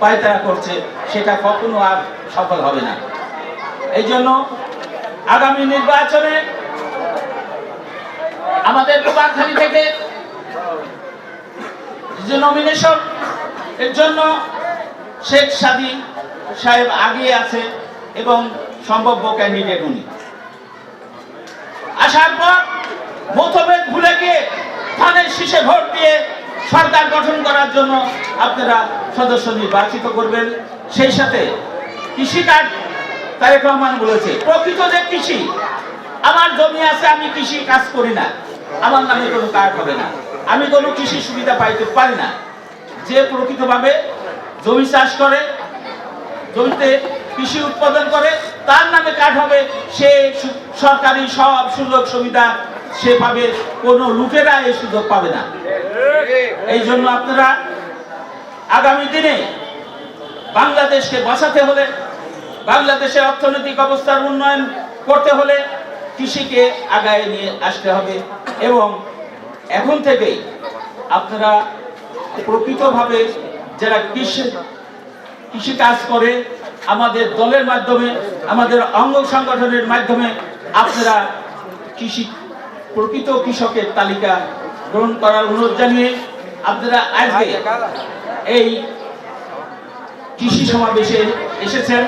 পায়তারা করছে, সেটা কখনো আর সফল হবে না। এই জন্য আগামী নির্বাচনে আমাদের নোয়াখালী থেকে যে নমিনেশন এর জন্য শেখ সাদি সাহেব আগিয়ে আছে এবং সম্ভাব্য ক্যান্ডিডেট উনি। আসার পর মতভেদ ভুলে গিয়ে ধানের শীষে ভোট দিয়ে সরকার গঠন করার জন্য আপনারা সদস্য নির্বাচিত করবেন। সেই সাথে কৃষিকাজ তারেক রহমান বলেছে, প্রকৃত যে কৃষি, আমার জমি আছে, আমি কৃষি কাজ করি না। আমার নামে কোনো কার্ড হবে না। আমি কোনো কৃষি সুবিধা পাইতে পারি না। যে প্রকৃতভাবে জমি চাষ করে, জমিতে কৃষি উৎপাদন করে, তার নামে কার্ড হবে, সে সরকারি সব সুযোগ সুবিধা সে পাবে কোনো লুটেরা এই সুযোগ পাবে না। এই জন্য আপনারা আগামী দিনে বাংলাদেশকে বাঁচাতে হলে, বাংলাদেশের অর্থনৈতিক অবস্থার উন্নয়ন করতে হলে কৃষিকে আগায় নিয়ে আসতে হবে এবং এখন থেকেই আপনারা প্রকৃতভাবে যারা কৃষি কৃষি কাজ করে, আমাদের দলের মাধ্যমে, আমাদের অঙ্গ সংগঠনের মাধ্যমে আপনারা কৃষি, প্রকৃত কৃষকের তালিকা গ্রহণ করার অনুরোধ জানিয়ে আপনারা আজকে এই কৃষি সমাবেশে এসেছেন।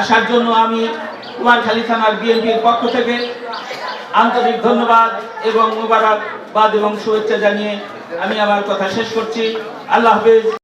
আসার জন্য আমি কুমারখালী থানার বিএনপির পক্ষ থেকে আন্তরিক ধন্যবাদ এবং মোবারকবাদ এবং শুভেচ্ছা জানিয়ে আমি আমার কথা শেষ করছি। আল্লাহ হাফেজ।